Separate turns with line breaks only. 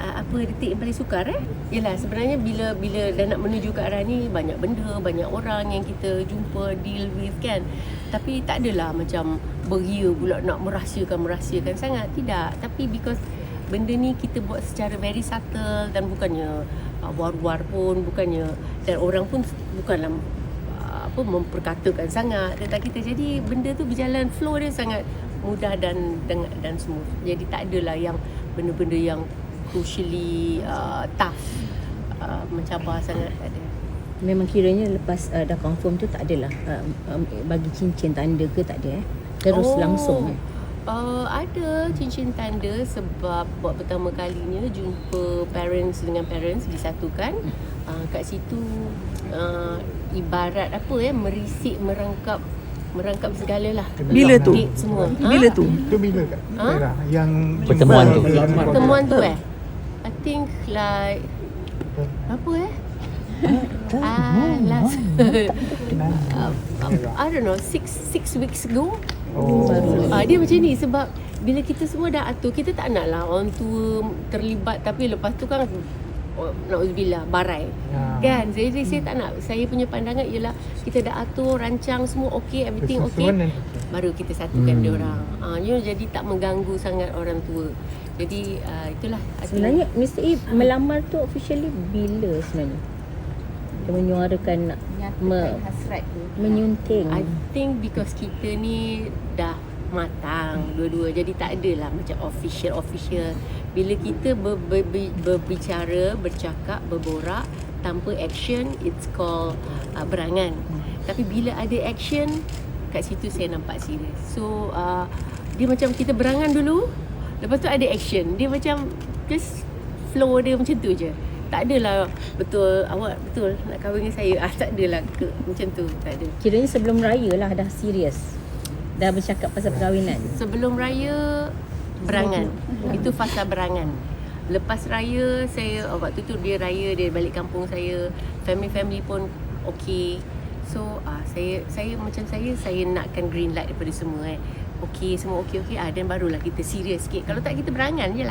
uh, apa detik yang paling sukar eh? Yalah sebenarnya bila bila dah nak menuju ke arah ni banyak benda, banyak orang yang kita jumpa deal with kan. Tapi tak adalah macam beria pula nak merahsiakan-merahsiakan sangat. Tidak. Tapi because benda ni kita buat secara very subtle dan bukannya uh, war-war pun, bukannya dan orang pun bukanlah uh, apa memperkatakan sangat tentang kita. Jadi benda tu berjalan flow dia sangat mudah dan dan, dan smooth. Jadi tak adalah yang benda-benda yang crucially uh, tough uh, mencabar sangat tak ada.
Memang kiranya lepas uh, dah confirm tu tak adalah uh, um, bagi cincin tanda ke tak ada eh. Terus
Oh.
langsung eh.
Uh, ada cincin tanda sebab buat pertama kalinya jumpa parents dengan parents disatukan. Uh, kat situ uh, ibarat apa ya merisik merangkap merangkap segala lah.
Bila tu?
Semua.
Bila tu?
Itu bila kat?
Ha?
Yang
Pertemuan tu.
Pertemuan tu eh. Think like apa eh? Ah, last uh, I don't know six six weeks ago
Oh.
Ah dia macam ni sebab bila kita semua dah atur kita tak nak lah orang tua terlibat tapi lepas tu kan oh, nauzubillah barai.
Ya.
Kan? Jadi saya tak nak saya punya pandangan ialah kita dah atur rancang semua okey everything okey baru kita satukan
Hmm.
dia orang. Ah you know, jadi tak mengganggu sangat orang tua. Jadi uh, itulah think-
Sebenarnya Mr. E melamar tu officially bila sebenarnya? Dia menyuarakan nak me-
hasrat tu.
menyunting.
I think because kita ni dah matang dua-dua jadi tak adalah macam official official bila kita ber, ber, ber, berbicara bercakap berborak tanpa action it's called uh, berangan tapi bila ada action kat situ saya nampak serius so uh, dia macam kita berangan dulu lepas tu ada action dia macam just flow dia macam tu je tak adalah betul awak betul nak kahwin dengan saya ah tak adalah ke macam tu tak ada
Kiranya sebelum raya lah dah serius. Dah bercakap pasal perkahwinan.
Sebelum raya berangan. Itu fasa berangan. Lepas raya saya waktu tu dia raya dia balik kampung saya. Family-family pun okey. So ah saya saya macam saya saya nakkan green light daripada semua eh. Okey semua okey okey ah dan barulah kita serius sikit. Kalau tak kita berangan je lah.